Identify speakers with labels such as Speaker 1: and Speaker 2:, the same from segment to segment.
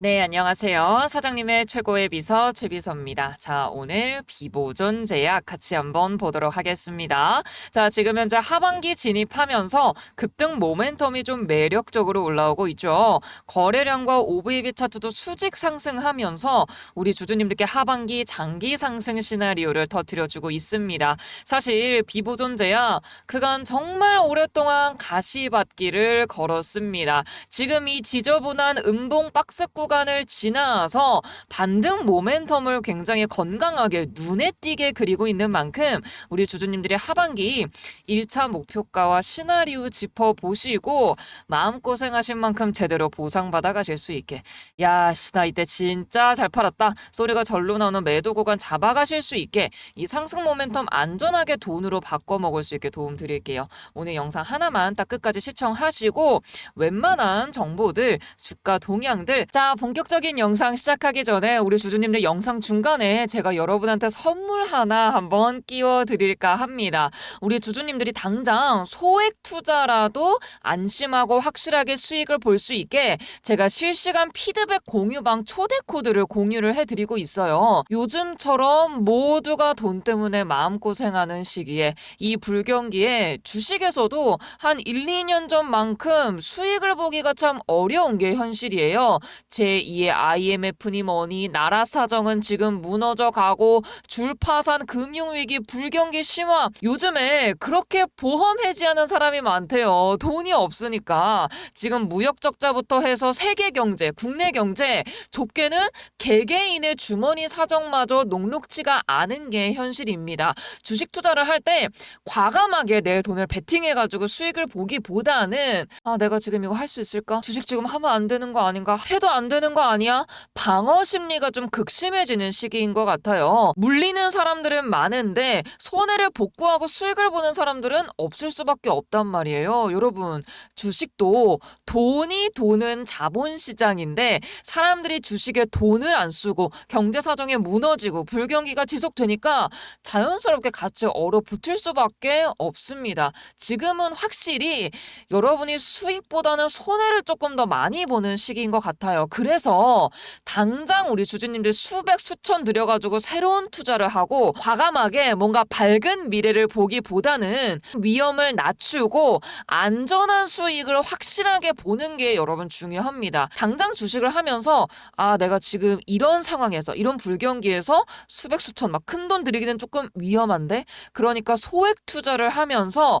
Speaker 1: 네, 안녕하세요. 사장님의 최고의 비서 최비서입니다. 자, 오늘 비보존 제약 같이 한번 보도록 하겠습니다. 자, 지금 현재 하반기 진입하면서 급등 모멘텀이 좀 매력적으로 올라오고 있죠. 거래량과 OVB 차트도 수직 상승하면서 우리 주주님들께 하반기 장기 상승 시나리오를 터뜨려주고 있습니다. 사실 비보존 제약 그간 정말 오랫동안 가시밭길을 걸었습니다. 지금 이 지저분한 음봉 박스 구간을 지나서 반등 모멘텀을 굉장히 건강하게 눈에 띄게 그리고 있는 만큼 우리 주주님들이 하반기 1차 목표가와 시나리오 짚어보시고 마음고생하신 만큼 제대로 보상받아 가실 수 있게 야, 씨, 나 이때 진짜 잘 팔았다. 소리가 절로 나오는 매도 구간 잡아가실 수 있게 이 상승 모멘텀 안전하게 돈으로 바꿔 먹을 수 있게 도움 드릴게요. 오늘 영상 하나만 딱 끝까지 시청하시고 웬만한 정보들, 주가 동향들. 자, 본격적인 영상 시작하기 전에 우리 주주님들 영상 중간에 제가 여러분한테 선물 하나 한번 끼워 드릴까 합니다. 우리 주주님들이 당장 소액 투자라도 안심하고 확실하게 수익을 볼 수 있게 제가 실시간 피드백 공유방 초대 코드를 공유를 해 드리고 있어요. 요즘처럼 모두가 돈 때문에 마음고생하는 시기에 이 불경기에 주식에서도 한 1, 2년 전만큼 수익을 보기가 참 어려운 게 현실이에요. 제 2의 IMF니 뭐니 나라 사정은 지금 무너져 가고 줄파산 금융위기 불경기 심화 요즘에 그렇게 보험 해지하는 사람이 많대요. 돈이 없으니까 지금 무역 적자부터 해서 세계 경제, 국내 경제 좁게는 개개인의 주머니 사정마저 녹록치가 않은 게 현실입니다. 주식 투자를 할 때 과감하게 내 돈을 베팅해가지고 수익을 보기보다는 아 내가 지금 이거 할 수 있을까? 주식 지금 하면 안 되는 거 아닌가? 해도 안 되는 거 아니야? 방어 심리가 좀 극심해지는 시기인 것 같아요. 물리는 사람들은 많은데 손해를 복구하고 수익을 보는 사람들은 없을 수밖에 없단 말이에요. 여러분 주식도 돈이 도는 자본시장인데 사람들이 주식에 돈을 안 쓰고 경제 사정에 무너지고 불경기가 지속되니까 자연스럽게 같이 얼어붙을 수밖에 없습니다. 지금은 확실히 여러분이 수익보다는 손해를 조금 더 많이 보는 시기인 것 같아요. 그래 서 당장 우리 주주님들 수백 수천 들여가지고 새로운 투자를 하고 과감하게 뭔가 밝은 미래를 보기보다는 위험을 낮추고 안전한 수익을 확실하게 보는 게 여러분 중요합니다. 당장 주식을 하면서 아 내가 지금 이런 상황에서 이런 불경기에서 수백 수천 막 큰 돈 들이기는 조금 위험한데 그러니까 소액 투자를 하면서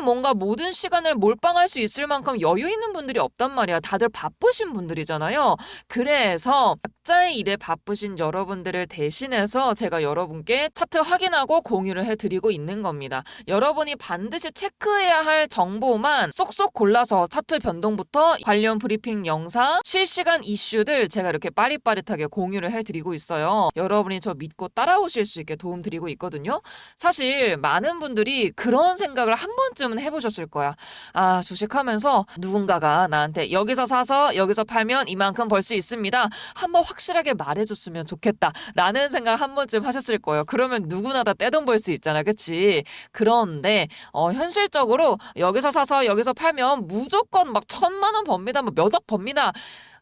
Speaker 1: 뭔가 모든 시간을 몰빵할 수 있을 만큼 여유 있는 분들이 없단 말이야. 다들 바쁘신 분들이잖아요. 그래서 각자의 일에 바쁘신 여러분들을 대신해서 제가 여러분께 차트 확인하고 공유를 해드리고 있는 겁니다. 여러분이 반드시 체크해야 할 정보만 쏙쏙 골라서 차트 변동부터 관련 브리핑 영상, 실시간 이슈들 제가 이렇게 빠릿빠릿하게 공유를 해드리고 있어요. 여러분이 저 믿고 따라오실 수 있게 도움 드리고 있거든요. 사실 많은 분들이 그런 생각을 한 번쯤 번쯤은 해보셨을 거야. 아, 주식하면서 누군가가 나한테 여기서 사서 여기서 팔면 이만큼 벌 수 있습니다. 한번 확실하게 말해줬으면 좋겠다. 라는 생각 한 번쯤 하셨을 거예요. 그러면 누구나 다 떼돈 벌 수 있잖아. 그치? 그런데, 어, 현실적으로 여기서 사서 여기서 팔면 무조건 막 천만 원 법니다. 뭐 몇억 법니다.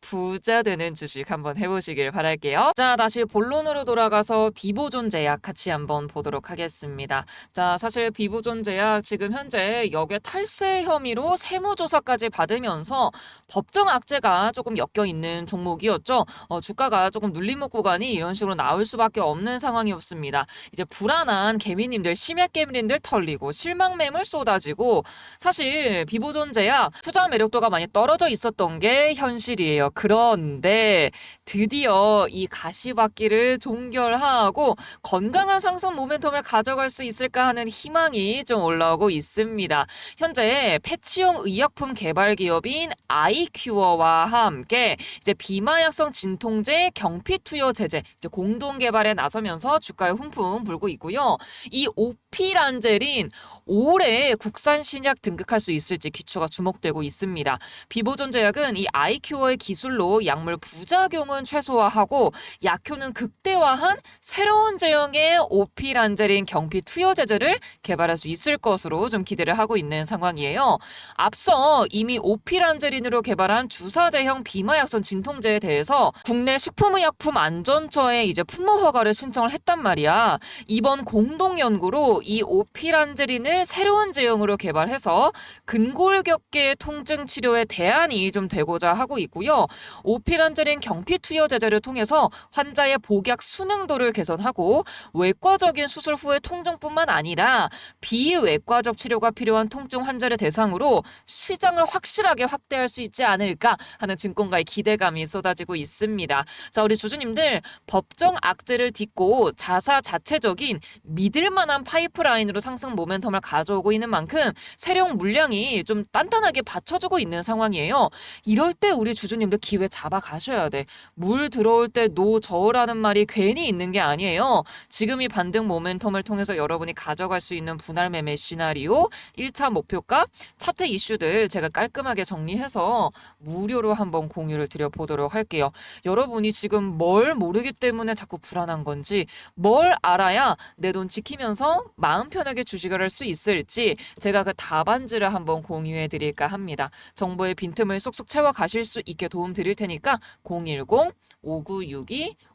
Speaker 1: 부자 되는 주식 한번 해보시길 바랄게요. 자, 다시 본론으로 돌아가서 비보존 제약 같이 한번 보도록 하겠습니다. 자, 사실 비보존 제약 지금 현재 역외 탈세 혐의로 세무조사까지 받으면서 법정 악재가 조금 엮여 있는 종목이었죠. 어, 주가가 조금 눌림목 구간이 이런 식으로 나올 수밖에 없는 상황이었습니다. 이제 불안한 개미님들, 심약 개미님들 털리고 실망 매물 쏟아지고 사실 비보존 제약 투자 매력도가 많이 떨어져 있었던 게 현실이에요. 그런데 드디어 이 가시밭길을 종결하고 건강한 상승 모멘텀을 가져갈 수 있을까 하는 희망이 좀 올라오고 있습니다. 현재 패치용 의약품 개발 기업인 아이큐어와 함께 이제 비마약성 진통제 경피 투여 제제 공동 개발에 나서면서 주가에 훈풍 불고 있고요. 이 오피란젤인 올해 국산 신약 등극할 수 있을지 기추가 주목되고 있습니다. 비보존 제약은 이 아이큐어의 기술 로 약물 부작용은 최소화하고 약효는 극대화한 새로운 제형의 오피란젤인 경피 투여 제제를 개발할 수 있을 것으로 좀 기대를 하고 있는 상황이에요. 앞서 이미 오피란젤인으로 개발한 주사제형 비마약선 진통제에 대해서 국내 식품의약품 안전처에 이제 품목 허가를 신청을 했단 말이야. 이번 공동 연구로 이 오피란젤인을 새로운 제형으로 개발해서 근골격계 통증 치료의 대안이 좀 되고자 하고 있고요. 오피란젤인 경피 투여 제제를 통해서 환자의 복약 수능도를 개선하고 외과적인 수술 후의 통증뿐만 아니라 비외과적 치료가 필요한 통증 환자를 대상으로 시장을 확실하게 확대할 수 있지 않을까 하는 증권가의 기대감이 쏟아지고 있습니다. 자, 우리 주주님들 법정 악재를 딛고 자사 자체적인 믿을 만한 파이프라인으로 상승 모멘텀을 가져오고 있는 만큼 세력 물량이 좀 단단하게 받쳐주고 있는 상황이에요. 이럴 때 우리 주주님들 기회 잡아 가셔야 돼. 물 들어올 때 노 저으라는 말이 괜히 있는 게 아니에요. 지금 이 반등 모멘텀을 통해서 여러분이 가져갈 수 있는 분할 매매 시나리오, 1차 목표가, 차트 이슈들 제가 깔끔하게 정리해서 무료로 한번 공유를 드려보도록 할게요. 여러분이 지금 뭘 모르기 때문에 자꾸 불안한 건지, 뭘 알아야 내 돈 지키면서 마음 편하게 주식을 할 수 있을지 제가 그 답안지를 한번 공유해 드릴까 합니다. 정보의 빈틈을 쏙쏙 채워 가실 수 있게 도움 드릴 테니까 010 5962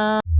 Speaker 1: 안녕.